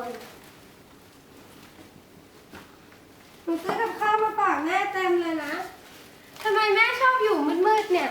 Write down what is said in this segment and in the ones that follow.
คนหนูซื้อกับข้าวมาฝากแม่เต็มเลยนะทำไมแม่ชอบอยู่มืดๆเนี่ย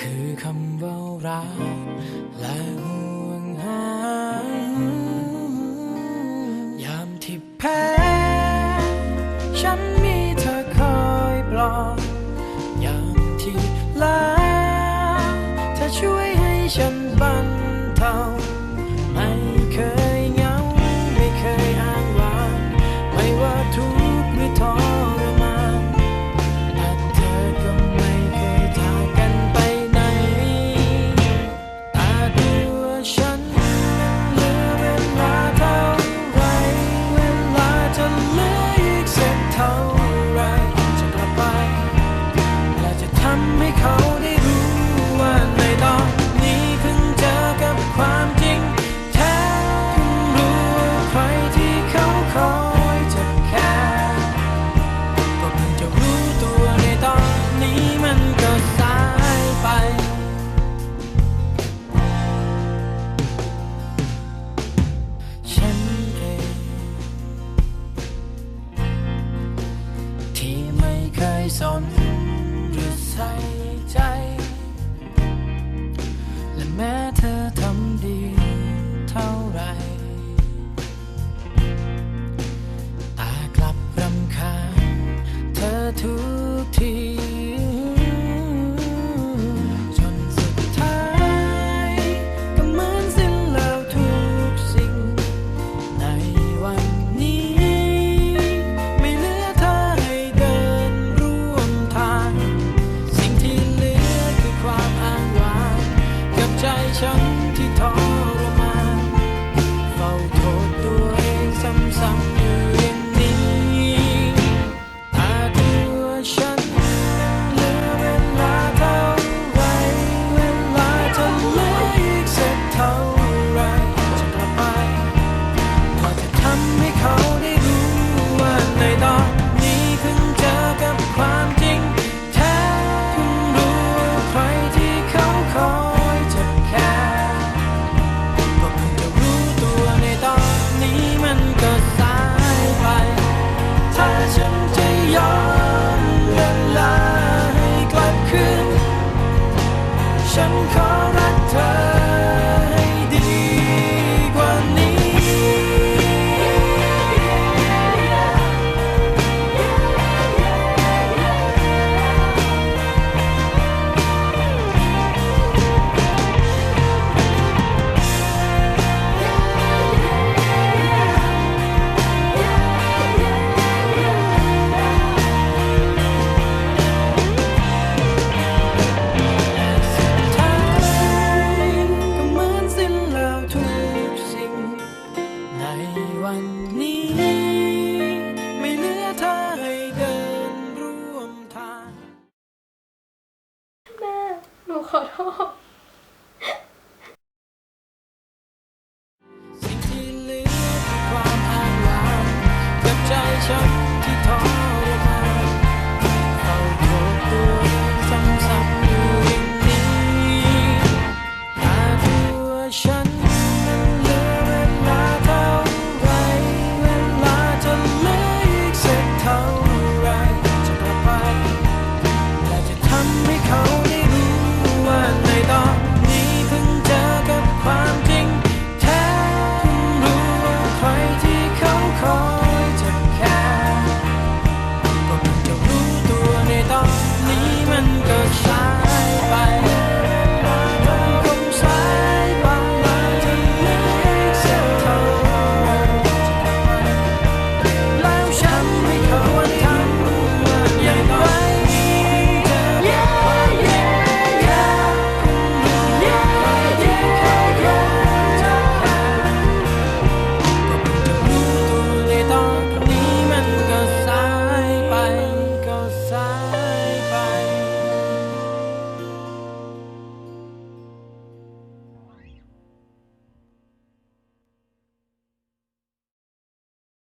คือคำว่ารักและหัว จะย้อนเวลาให้กลับคืนฉันขอรักเธอ photo